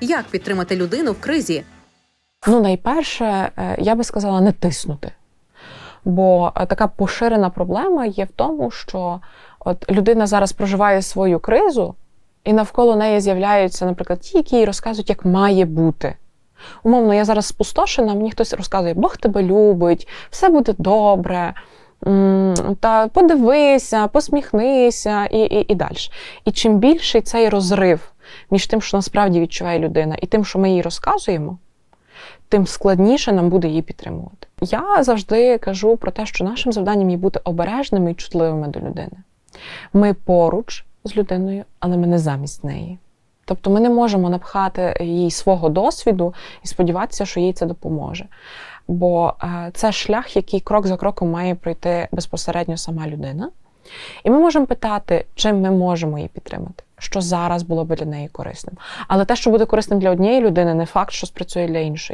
Як підтримати людину в кризі? Ну, найперше, е, я би сказала, не тиснути. Бо е, така поширена проблема є в тому, що от людина зараз проживає свою кризу, і навколо неї з'являються, наприклад, ті, які їй розказують, як має бути. Умовно, я зараз спустошена, мені хтось розказує, Бог тебе любить, все буде добре. Та подивися, посміхнися і, і, і далі. І чим більший цей розрив між тим, що насправді відчуває людина, і тим, що ми їй розказуємо, тим складніше нам буде її підтримувати. Я завжди кажу про те, що нашим завданням є бути обережними і чутливими до людини. Ми поруч з людиною, але ми не замість неї. Тобто ми не можемо напхати їй свого досвіду і сподіватися, що їй це допоможе. Бо е, це шлях, який крок за кроком має пройти безпосередньо сама людина. І ми можемо питати, чим ми можемо її підтримати, що зараз було би для неї корисним. Але те, що буде корисним для однієї людини, не факт, що спрацює для іншої.